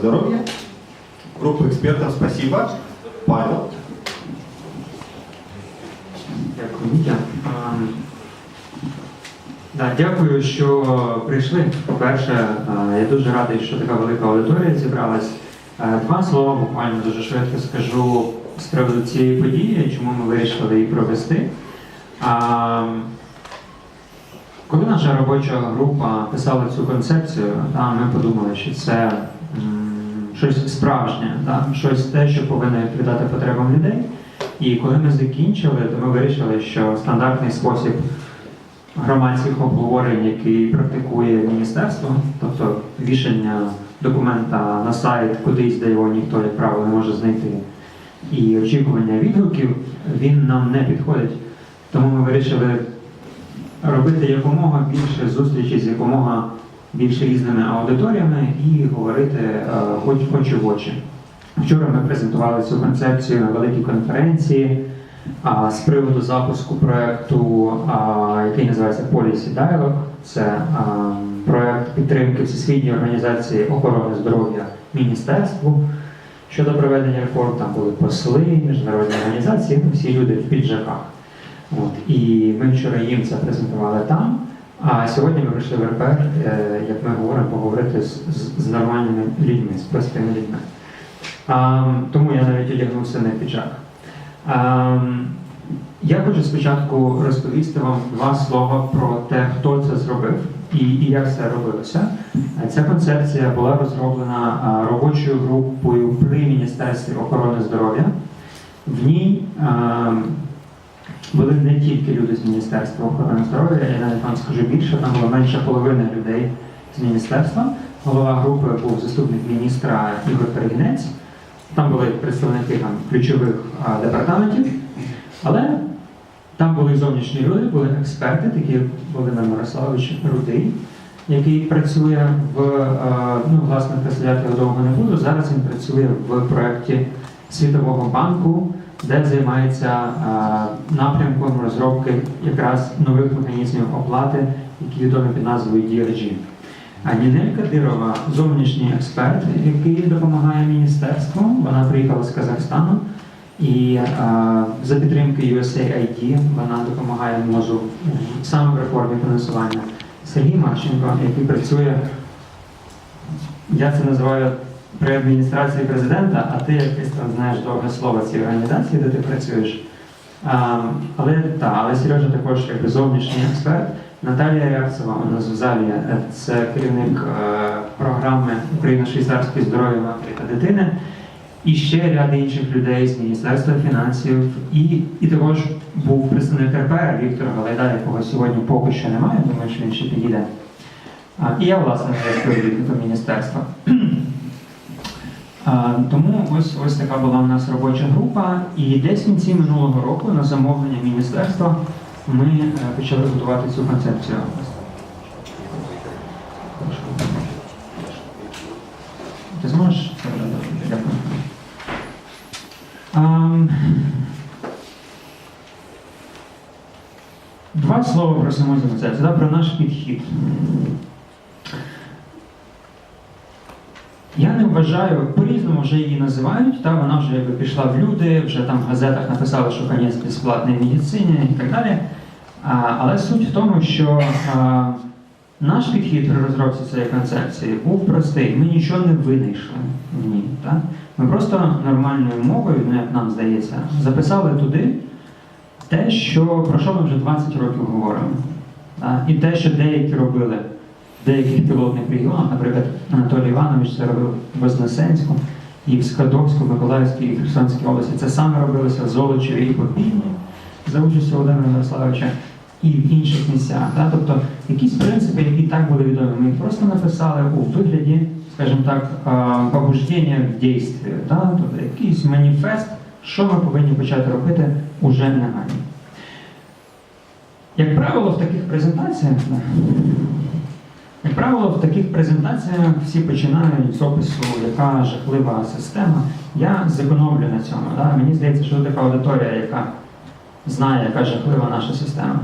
здоровья. Группа экспертов, спасибо. Павел. Дякую, Мітя. Да, дякую, що прийшли. По-перше, я дуже радий, що така велика аудиторія зібралась. Два слова буквально дуже швидко скажу з приводу цієї події, чому ми вирішили її провести. Коли наша робоча група писала цю концепцію, ми подумали, що це щось справжнє, та, щось те, що повинно відповідати потребам людей. І коли ми закінчили, то ми вирішили, що стандартний спосіб громадських обговорень, який практикує міністерство, тобто вішання документа на сайт кудись, де його ніхто, як правило, не може знайти, і очікування відгуків, він нам не підходить. Тому ми вирішили робити якомога більше зустрічей з якомога більше різними аудиторіями і говорити е, хоч в очі. Вчора ми презентували цю концепцію на великій конференції а, з приводу запуску проєкту, який називається Policy Dialogue. Це а, проєкт підтримки Всесвітньої організації охорони здоров'я міністерству щодо проведення реформ. Там були посли, міжнародні організації, ну, всі люди в піджаках. От. І ми вчора їм це презентували там. А сьогодні ми прийшли в РПР, е, як ми говоримо, поговорити з, з, з нормальними людьми, з простими людьми. А, тому я навіть одягнувся на піджак. А, я хочу спочатку розповісти вам два слова про те, хто це зробив і, і як це робилося. Ця концепція була розроблена робочою групою при Міністерстві охорони здоров'я. В ній були не тільки люди з Міністерства охорони здоров'я, я навіть вам скажу більше, там було менше половини людей з міністерства. Голова групи був заступник міністра Ігор Перегінець. Там були представники там, ключових а, департаментів, але там були зовнішні люди, були експерти, такі як Володимир Мирославович Рудий, який працює в е, ну, власне представляти його довго не буду. Зараз він працює в проєкті Світового банку, де займається е, напрямком розробки якраз нових механізмів оплати, які відомі під назвою DRG. Нінель Кадирова, зовнішній експерт, який допомагає міністерству. Вона приїхала з Казахстану і е, за підтримки USAID вона допомагає МОЗу саме в реформі фінансування. Сергій Марченко, який працює, я це називаю при адміністрації президента, а ти якесь там знаєш довге слово цієї організації, де ти працюєш. А, але та, але Сережа також якби зовнішній експерт. Наталія Рябцева, у нас в залі, е, це керівник е, програми Україна швейцарське здоров'я матері та дитини. І ще ряд інших людей з Міністерства фінансів, і, і також був представник РПР Віктор Галайда, якого сьогодні поки що немає, думаю, що він ще підійде. А, і я, власне, є співробітником міністерства. Тому ось ось така була у нас робоча група, і десь в кінці минулого року на замовлення міністерства ми е, почали готувати цю концепцію. Ти зможеш? Дякую. Два слова про саму концепцію, про наш підхід. Я не вважаю, по-різному вже її називають, та вона вже якби пішла в люди, вже там в газетах написали, що конець безплатної медицині і так далі. А, але суть в тому, що а, наш підхід при розробці цієї концепції був простий. Ми нічого не винайшли в ній. Так? Ми просто нормальною мовою, ну як нам здається, записали туди те, що про що ми вже 20 років говоримо. Так? І те, що деякі робили деяких пілотних регіонах, наприклад, Анатолій Іванович це робив в Вознесенську, і в Скадовську, Миколаївській і Херсонській області. Це саме робилося в Золочеві і Попільні за участю Володимира Мирославовича і в інших місцях. Так? Тобто якісь принципи, які так були відомі, ми їх просто написали у вигляді, скажімо так, побуждення в дійстві. Так? Тобто якийсь маніфест, що ми повинні почати робити уже негайно. Як правило, в таких презентаціях, як правило, в таких презентаціях всі починають з опису, яка жахлива система. Я зекономлю на цьому. Да? Мені здається, що така аудиторія, яка знає, яка жахлива наша система.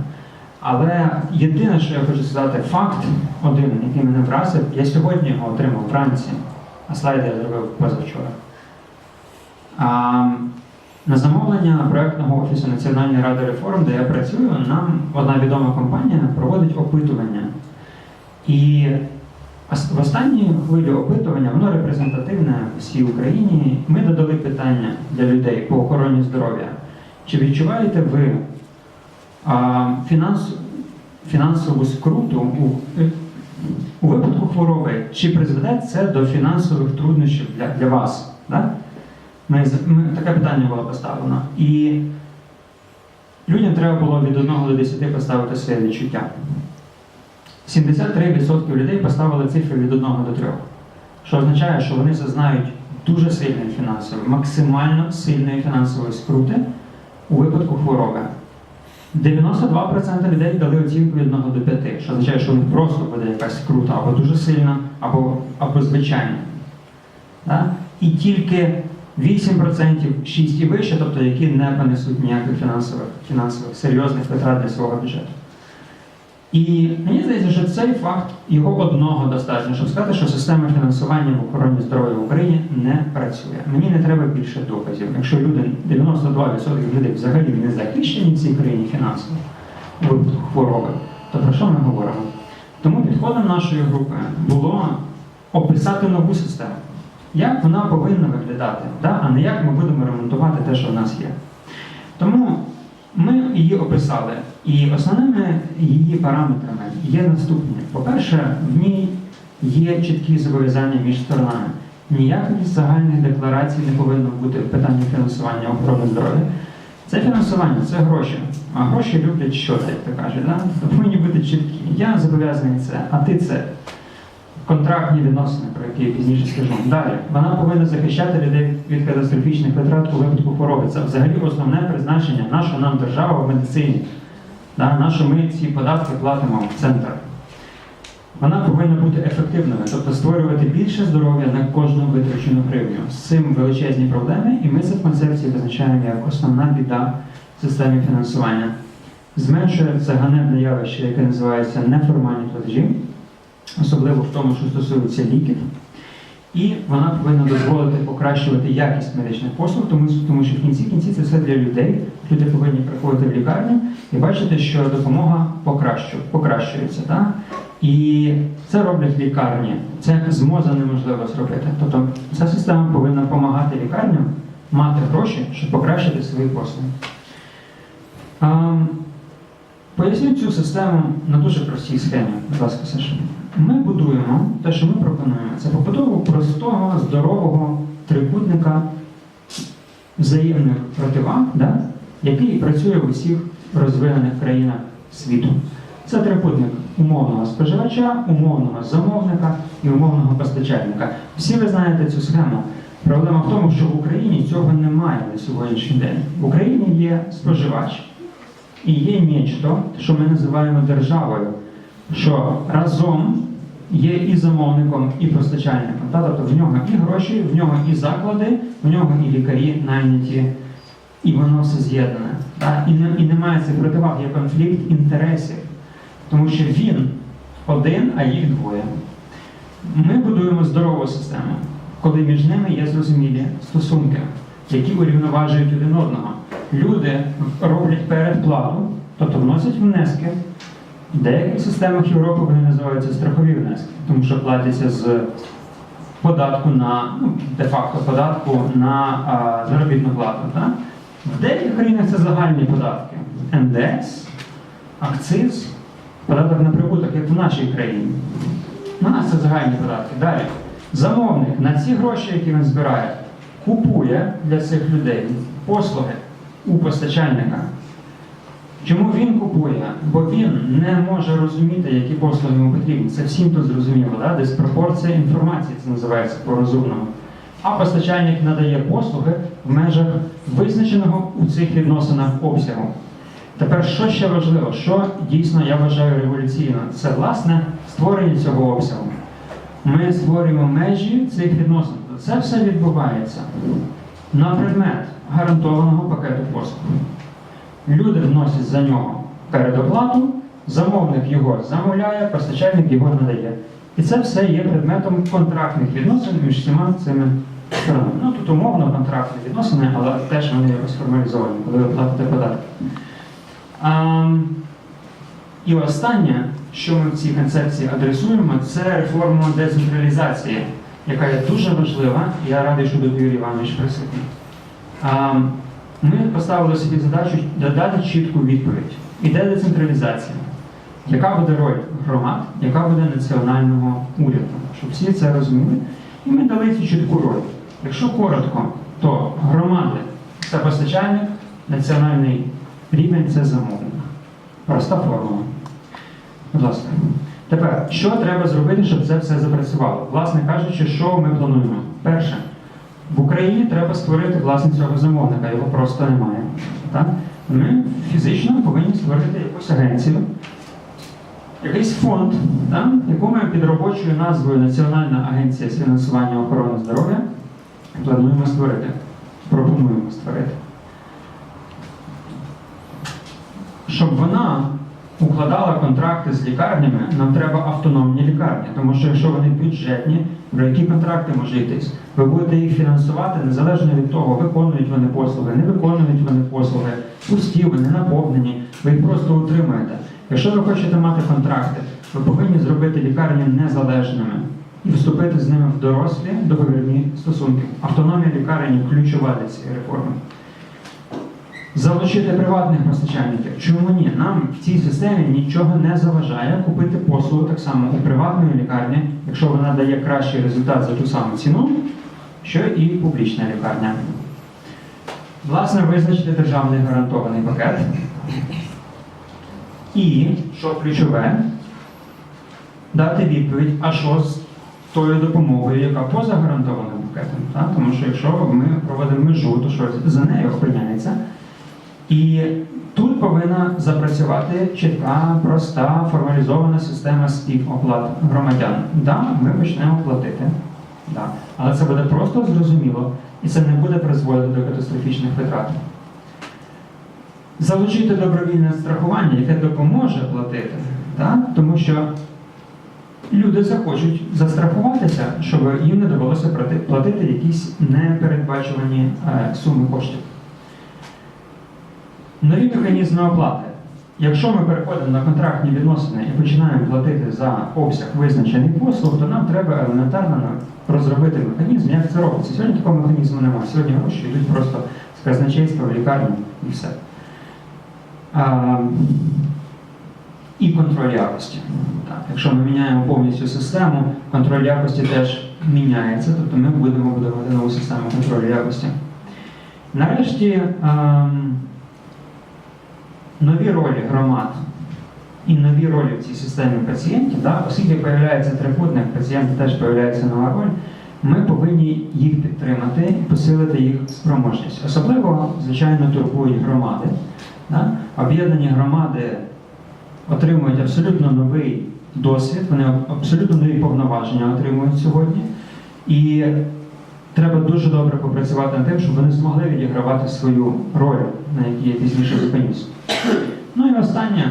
Але єдине, що я хочу сказати, факт один, який мене вразив, я сьогодні його отримав вранці. а слайди я зробив позавчора. А, на замовлення проектного офісу Національної ради реформ, де я працюю, нам одна відома компанія проводить опитування. І в останній хвилі опитування, воно репрезентативне всій Україні. Ми додали питання для людей по охороні здоров'я. Чи відчуваєте ви а, фінанс, фінансову скруту у, у випадку хвороби? Чи призведе це до фінансових труднощів для, для вас? Да? Ми, ми, таке питання було поставлено. І людям треба було від 1 до 10 поставити своє відчуття. 73% людей поставили цифри від 1 до 3, що означає, що вони зазнають дуже сильної фінансової, максимально сильної фінансової скрути у випадку хвороби. 92% людей дали оцінку від 1 до 5, що означає, що у них просто буде якась скрута або дуже сильна, або, або звичайна. Да? І тільки 8% 6 і вище, тобто які не понесуть ніяких фінансових, фінансових серйозних витрат для свого бюджету. І мені здається, що цей факт його одного достатньо, щоб сказати, що система фінансування в охороні здоров'я в Україні не працює. Мені не треба більше доказів. Якщо люди 92% людей взагалі не захищені в цій країні фінансово випадку хвороби, то про що ми говоримо? Тому підходом нашої групи було описати нову систему, як вона повинна виглядати, да? а не як ми будемо ремонтувати те, що в нас є. Тому ми її описали, і основними її параметрами є наступні. По-перше, в ній є чіткі зобов'язання між сторонами. Ніяких загальних декларацій не повинно бути в питанні фінансування охорони здоров'я. Це фінансування, це гроші. А гроші люблять що, як то кажуть. Да? Повинні бути чіткі. Я зобов'язаний це, а ти це. Контрактні відносини, про які я пізніше скажу. Далі вона повинна захищати людей від катастрофічних витрат у випадку хвороби. Це взагалі основне призначення наша нам держава в медицині. Да? На що ми ці податки платимо в центр. Вона повинна бути ефективною, тобто створювати більше здоров'я на кожну витрачену гривню. З цим величезні проблеми, і ми це в концепції визначаємо як основна біда в системі фінансування. Зменшує це ганебне явище, яке називається неформальні платежі особливо в тому, що стосується ліків. І вона повинна дозволити покращувати якість медичних послуг, тому, тому що в кінці кінці це все для людей. Люди повинні приходити в лікарню і бачити, що допомога покращу, покращується. Так? І це роблять лікарні. Це з МОЗа неможливо зробити. Тобто ця система повинна допомагати лікарням мати гроші, щоб покращити свої послуги. Поясню цю систему на дуже простій схемі, будь ласка, Саша. Ми будуємо те, що ми пропонуємо, це побудову простого, здорового трикутника взаємних противаг, да, який працює в усіх розвинених країнах світу. Це трикутник умовного споживача, умовного замовника і умовного постачальника. Всі ви знаєте цю схему. Проблема в тому, що в Україні цього немає на сьогоднішній день. В Україні є споживач, і є нічто, що ми називаємо державою, що разом є і замовником, і постачальником. Та? Тобто в нього і гроші, в нього і заклади, в нього і лікарі найняті, і воно все з'єднане. І, не, і немає цих противаг, є конфлікт інтересів, тому що він один, а їх двоє. Ми будуємо здорову систему, коли між ними є зрозумілі стосунки, які урівноважують один одного. Люди роблять передплату, тобто вносять внески. В деяких системах Європи вони називаються страхові внески, тому що платяться з податку на, ну, де-факто податку на а, заробітну плату. Так? В деяких країнах це загальні податки. НДС, акциз, податок на прибуток, як в нашій країні. У нас це загальні податки. Далі. Замовник на ці гроші, які він збирає, купує для цих людей послуги у постачальника. Чому він купує? Бо він не може розуміти, які послуги йому потрібні. Це всім тут зрозуміло, да? диспропорція інформації, це називається по-розумному. А постачальник надає послуги в межах визначеного у цих відносинах обсягу. Тепер, що ще важливо, що дійсно я вважаю революційно, це власне створення цього обсягу. Ми створюємо межі цих відносин. Це все відбувається на предмет гарантованого пакету послуг. Люди вносять за нього передоплату, замовник його замовляє, постачальник його надає. І це все є предметом контрактних відносин між всіма цими сторонами. Ну тут умовно контрактні відносини, але теж вони якось формалізовані, коли ви платите податки. А, і останнє, що ми в цій концепції адресуємо, це реформа децентралізації, яка є дуже важлива. Я радий, що Юрій Іванович присутній. Ми поставили собі задачу додати чітку відповідь. Іде децентралізація. Яка буде роль громад, яка буде національного уряду? Щоб всі це розуміли. І ми дали цю чітку роль. Якщо коротко, то громади це постачальник, національний рівень це замовник. Проста формула. Будь ласка. Тепер, що треба зробити, щоб це все запрацювало? Власне кажучи, що ми плануємо? Перше, в Україні треба створити власне цього замовника, його просто немає. Так? Ми фізично повинні створити якусь агенцію, якийсь фонд, так? яку ми під робочою назвою Національна агенція з фінансування охорони здоров'я плануємо створити. Пропонуємо створити. Щоб вона укладала контракти з лікарнями, нам треба автономні лікарні, тому що якщо вони бюджетні, про які контракти може йтись? Ви будете їх фінансувати незалежно від того, виконують вони послуги, не виконують вони послуги, пусті, вони наповнені, ви їх просто утримуєте. Якщо ви хочете мати контракти, ви повинні зробити лікарні незалежними і вступити з ними в дорослі договірні стосунки. Автономія лікарень ключова для цієї реформи. Залучити приватних постачальників. Чому ні? Нам в цій системі нічого не заважає купити послугу так само у приватної лікарні, якщо вона дає кращий результат за ту саму ціну, що і публічна лікарня. Власне, визначити державний гарантований пакет. І, що ключове, дати відповідь, а що з тою допомогою, яка поза гарантованим пакетом. Так? Тому що якщо ми проводимо межу, то що за нею охороняється. І тут повинна запрацювати чітка, проста, формалізована система співоплат громадян. Да, ми почнемо платити, да. але це буде просто зрозуміло і це не буде призводити до катастрофічних витрат. Залучити добровільне страхування, яке допоможе платити, да? тому що люди захочуть застрахуватися, щоб їм не довелося платити якісь непередбачувані е, суми коштів. Нові механізми оплати. Якщо ми переходимо на контрактні відносини і починаємо платити за обсяг визначених послуг, то нам треба елементарно розробити механізм, як це робиться. Сьогодні такого механізму немає. Сьогодні гроші йдуть просто з казначейства в лікарню і все. А, і контроль якості. Так, якщо ми міняємо повністю систему, контроль якості теж міняється, тобто ми будемо будувати нову систему контролю якості. Нарешті ем, нові ролі громад і нові ролі в цій системі пацієнтів, да, оскільки появляється трикутник, пацієнта теж появляється нова роль, ми повинні їх підтримати і посилити їх спроможність. Особливо, звичайно, турбують громади. Да? Об'єднані громади отримують абсолютно новий досвід, вони абсолютно нові повноваження отримують сьогодні. І треба дуже добре попрацювати над тим, щоб вони змогли відігравати свою роль, на якій я пізніше зупинюсь. Ну і останнє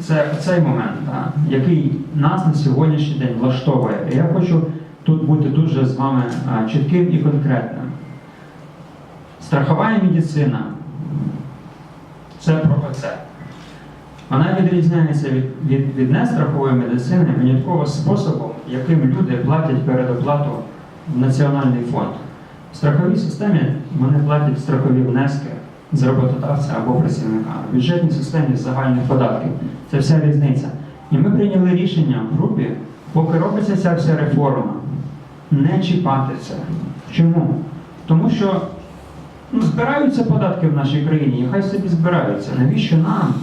це цей момент, да, який нас на сьогоднішній день влаштовує. І я хочу тут бути дуже з вами чітким і конкретним. Страхова медицина це про це. Вона відрізняється від, від, від нестрахової медицини винятково способом, яким люди платять передоплату національний фонд. В страховій системі вони платять страхові внески з роботодавця або працівника. В бюджетній системі загальних податків. Це вся різниця. І ми прийняли рішення в групі, поки робиться ця вся реформа, не чіпати це. Чому? Тому що ну, збираються податки в нашій країні, і хай собі збираються. Навіщо нам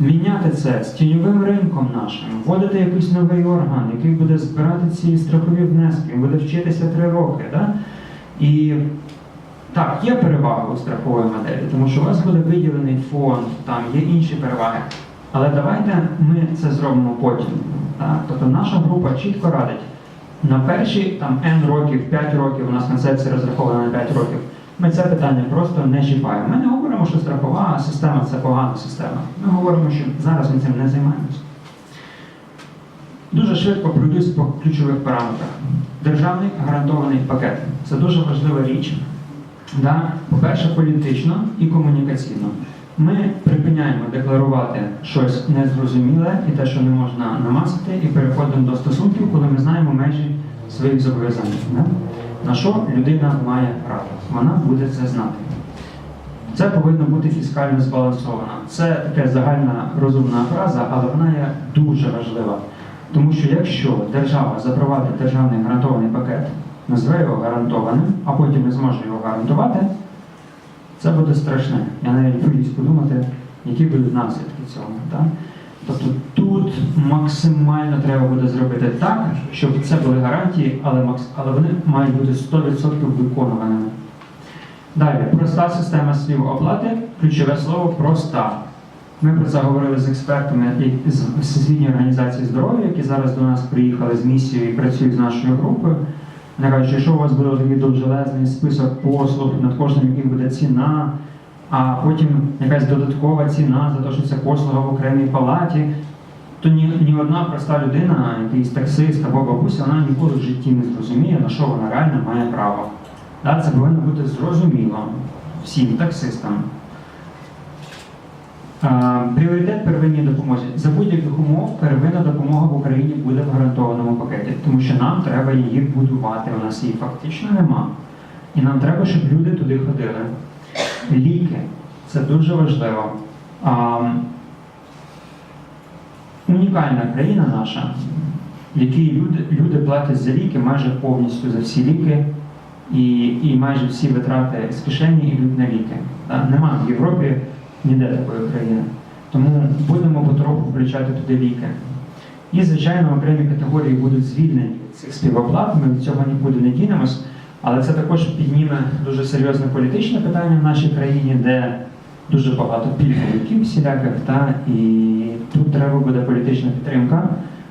міняти це з тіньовим ринком нашим, вводити якийсь новий орган, який буде збирати ці страхові внески, буде вчитися три роки. Да? І так, є перевага у страхової моделі, тому що у вас буде виділений фонд, там є інші переваги. Але давайте ми це зробимо потім. Так? Тобто наша група чітко радить на перші там N років, 5 років, у нас концепція розрахована на 5 років. Ми це питання просто не чіпаємо. Ми не говоримо, що страхова система це погана система. Ми говоримо, що зараз ми цим не займаємося. Дуже швидко пройдусь по ключових параметрах. Державний гарантований пакет це дуже важлива річ. Да? По-перше, політично і комунікаційно. Ми припиняємо декларувати щось незрозуміле і те, що не можна намацати, і переходимо до стосунків, коли ми знаємо межі своїх зобов'язань. Да? На що людина має право? Вона буде це знати. Це повинно бути фіскально збалансовано. Це така загальна розумна фраза, але вона є дуже важлива. Тому що якщо держава запровадить державний гарантований пакет, назве його гарантованим, а потім не зможе його гарантувати, це буде страшне. Я навіть боюсь подумати, які будуть наслідки цього. Так? Тобто тут максимально треба буде зробити так, щоб це були гарантії, але, але вони мають бути 100% виконуваними. Далі, проста система слів оплати, ключове слово проста. Ми про це говорили з експертами з Всесвітньої організації здоров'я, які зараз до нас приїхали з місією і працюють з нашою групою. Вони кажуть, що якщо у вас буде такий довжелезний список послуг, над кожним яким буде ціна, а потім якась додаткова ціна за те, що це послуга в окремій палаті, то ні, ні одна проста людина, якийсь таксист або бабуся, вона ніколи в житті не зрозуміє, на що вона реально має право. Да, це повинно бути зрозуміло всім таксистам. А, Пріоритет первинній допомозі. За будь-яких умов первинна допомога в Україні буде в гарантованому пакеті, тому що нам треба її будувати. У нас її фактично нема. І нам треба, щоб люди туди ходили. Ліки це дуже важливо. А, унікальна країна наша, в якій люди, люди платять за ліки майже повністю за всі ліки, і, і майже всі витрати з кишені йдуть на ліки. Нема в Європі ніде такої країни. Тому будемо потроху включати туди ліки. І, звичайно, окремі категорії будуть звільнені цих співоплат, ми від цього нікуди не дінемось, але це також підніме дуже серйозне політичне питання в нашій країні, де дуже багато пільговиків всіляких, та, і тут треба буде політична підтримка,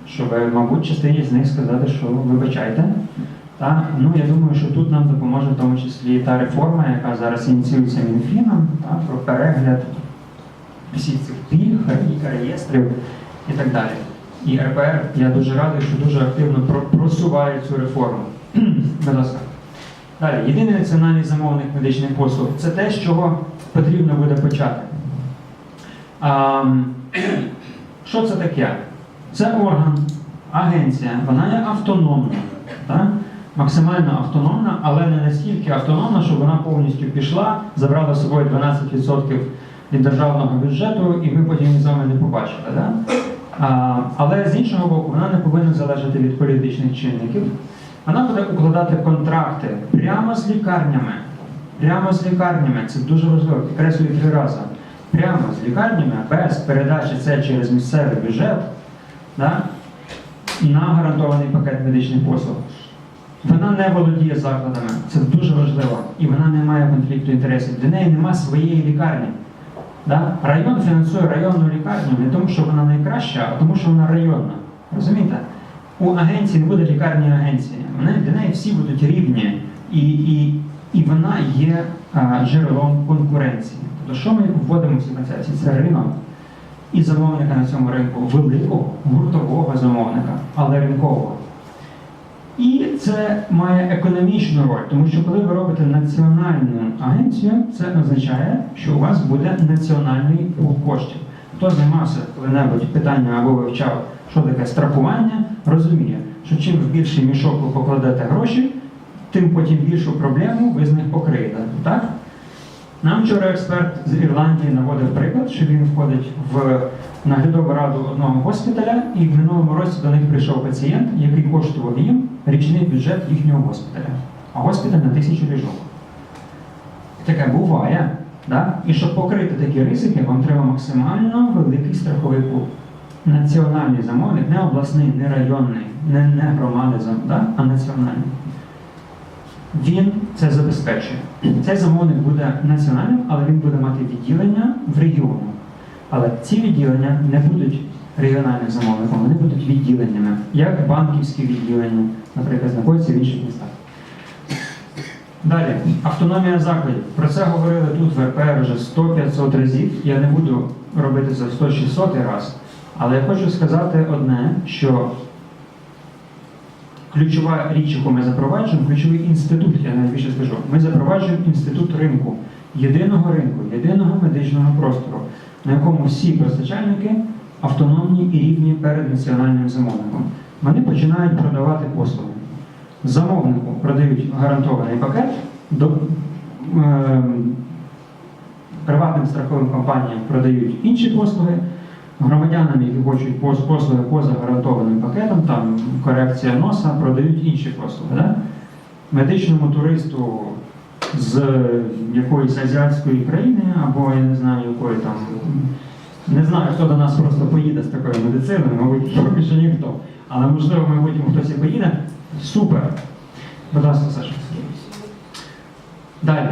щоб, мабуть, частині з них сказати, що вибачайте. Та, ну, я думаю, що тут нам допоможе в тому числі та реформа, яка зараз ініціюється Мінфіном, та, про перегляд всіх цих пільг, ре- реєстрів і так далі. І РПР, я дуже радий, що дуже активно просуває цю реформу. Будь ласка. Далі, єдиний національний замовник медичних послуг це те, з чого потрібно буде почати. А, що це таке? Це орган, агенція, вона є автономна, так? максимально автономна, але не настільки автономна, щоб вона повністю пішла, забрала з собою 12% від державного бюджету, і ми потім з вами не побачили. Да? А, але з іншого боку, вона не повинна залежати від політичних чинників. Вона буде укладати контракти прямо з лікарнями. Прямо з лікарнями, це дуже важливо, підкреслюю три рази. Прямо з лікарнями, без передачі це через місцевий бюджет, да, на гарантований пакет медичних послуг. Вона не володіє закладами, це дуже важливо. І вона не має конфлікту інтересів. Для неї немає своєї лікарні. Да? Район фінансує районну лікарню не тому, що вона найкраща, а тому, що вона районна. Розумієте? У агенції не буде лікарні агенції. Для неї всі будуть рівні, і, і, і вона є а, джерелом конкуренції. Тобто, що ми вводимо в цій концепції? Це ринок і замовника на цьому ринку, великого гуртового замовника, але ринкового. І це має економічну роль, тому що коли ви робите національну агенцію, це означає, що у вас буде національний пул коштів. Хто займався коли-небудь питанням або вивчав, що таке страхування, розуміє, що чим в більший мішок ви покладете гроші, тим потім більшу проблему ви з них покриєте. Так? Нам вчора експерт з Ірландії наводив приклад, що він входить в наглядову раду одного госпіталя, і в минулому році до них прийшов пацієнт, який коштував їм річний бюджет їхнього госпіталя. А госпіталь на тисячу ліжок. Таке буває. Да? І щоб покрити такі ризики, вам треба максимально великий страховий пул. Національний замовник, не обласний, не районний, не, не громади, да? а національний. Він це забезпечує. Цей замовник буде національним, але він буде мати відділення в регіону. Але ці відділення не будуть регіональним замовником, вони будуть відділеннями, як банківські відділення, наприклад, знаходяться в інших містах. Далі, автономія закладів. Про це говорили тут в РПР вже 100-500 разів. Я не буду робити це в 100-600 раз. Але я хочу сказати одне, що ключова річ, яку ми запроваджуємо, ключовий інститут, я навіть більше скажу. Ми запроваджуємо інститут ринку, єдиного ринку, єдиного медичного простору, на якому всі постачальники автономні і рівні перед національним замовником. Вони починають продавати послуги. Замовнику продають гарантований пакет, до, ем, приватним страховим компаніям продають інші послуги, громадянам, які хочуть послуги поза гарантованим пакетом, там корекція носа, продають інші послуги. Да? Медичному туристу з якоїсь азіатської країни, або я не знаю, якої там. Не знаю, хто до нас просто поїде з такою медициною, мабуть, поки що ніхто. Але можливо, в майбутньому хтось і поїде. Супер. Будь ласка, Саша. Далі.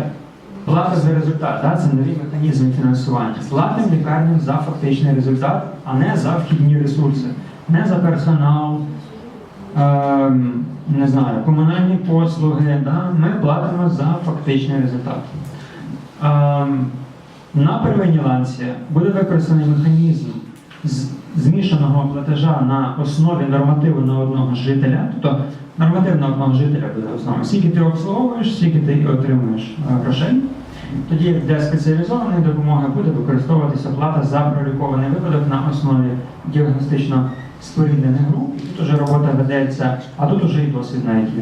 Плата за результат, да? це нові механізми фінансування. Платимо лікарням за фактичний результат, а не за вхідні ресурси, не за персонал, ем, не знаю, комунальні послуги. Да? Ми платимо за фактичний результат. Ем, на первинній ланці буде використаний механізм змішаного платежа на основі нормативу на одного жителя. Тобто норматив на одного жителя буде основою. Скільки ти обслуговуєш, скільки ти отримуєш е, грошей. Тоді для спеціалізованої допомоги буде використовуватися плата за пролікований випадок на основі діагностично споріднених груп. І тут уже робота ведеться, а тут уже і досвід навіть є.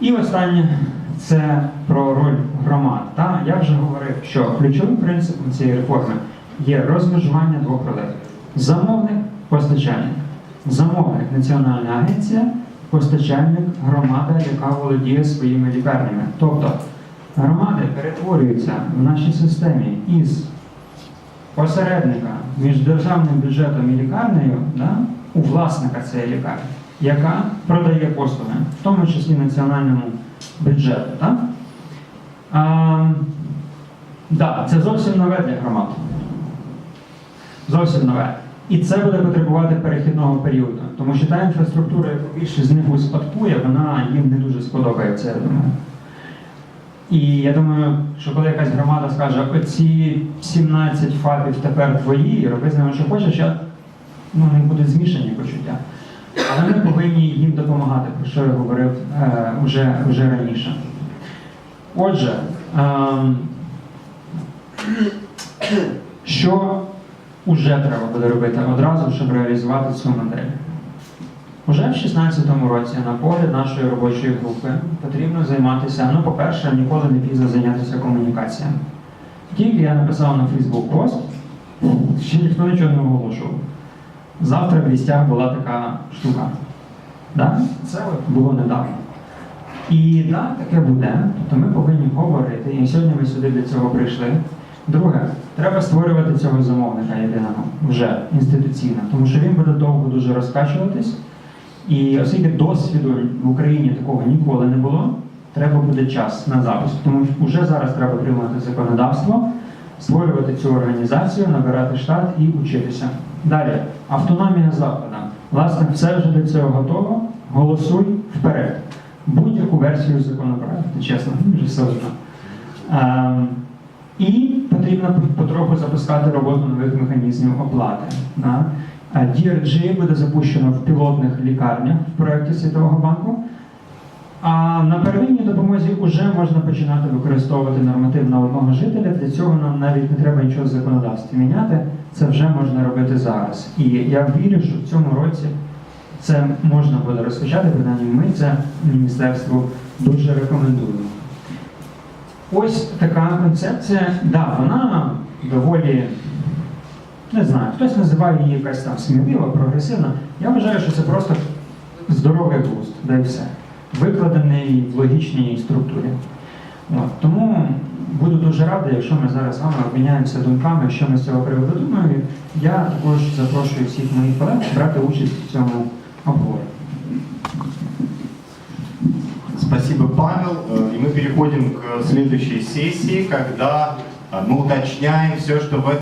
І останнє це про роль громад. Та я вже говорив, що ключовим принципом цієї реформи є розмежування двох ролей: замовник, постачальник. Замовник національна агенція, постачальник громада, яка володіє своїми лікарнями. Тобто громади перетворюються в нашій системі із посередника між державним бюджетом і лікарнею да, у власника цієї лікарні, яка продає послуги, в тому числі національному бюджету. Так? А, да, це зовсім нове для громад. Зовсім нове. І це буде потребувати перехідного періоду, тому що та інфраструктура, яку більшість з них успадкує, вона їм не дуже сподобається, я думаю. І я думаю, що коли якась громада скаже, оці 17 фабів тепер твої, роби з ними, що хочеш, я, ну, не будуть змішані почуття. Але ми повинні їм допомагати, про що я говорив е, вже, вже раніше. Отже, ем, що вже треба буде робити одразу, щоб реалізувати цю модель? Уже в 2016 році, на погляд нашої робочої групи, потрібно займатися, ну, по-перше, ніколи не пізно зайнятися комунікаціями. Тільки я написав на Facebook пост, ще ніхто нічого не оголошував. Завтра в вістях була така штука. Да? Це от було недавно. І так, таке буде. Тобто ми повинні говорити. І сьогодні ми сюди для цього прийшли. Друге, треба створювати цього замовника єдиного вже інституційно, тому що він буде довго дуже розкачуватись. І оскільки досвіду в Україні такого ніколи не було, треба буде час на запуск. Тому що вже зараз треба приймати законодавство, створювати цю організацію, набирати штат і вчитися. Далі, автономія закладу. Власне, все вже до цього готово. Голосуй вперед. Будь-яку версію законопроекту, чесно, дуже сложно. Ем, і потрібно потроху запускати роботу нових механізмів оплати. Да? DRG буде запущено в пілотних лікарнях в проєкті Світового банку. А на первинній допомозі вже можна починати використовувати норматив на одного жителя. Для цього нам навіть не треба нічого в законодавстві міняти. Це вже можна робити зараз. І я вірю, що в цьому році це можна буде розпочати, принаймні ми це міністерству дуже рекомендуємо. Ось така концепція, да, вона доволі, не знаю, хтось називає її якась там смілива, прогресивна. Я вважаю, що це просто здоровий глузд, да і все. Викладений в логічній структурі. От, тому буду дуже радий, якщо ми зараз з вами обміняємося думками, що ми з цього приводу думаємо. Я також запрошую всіх моїх колег брати участь в цьому обговоренні. Спасибо, Павел. Э, И мы переходим к следующей сессии, когда э, мы уточняем все, что в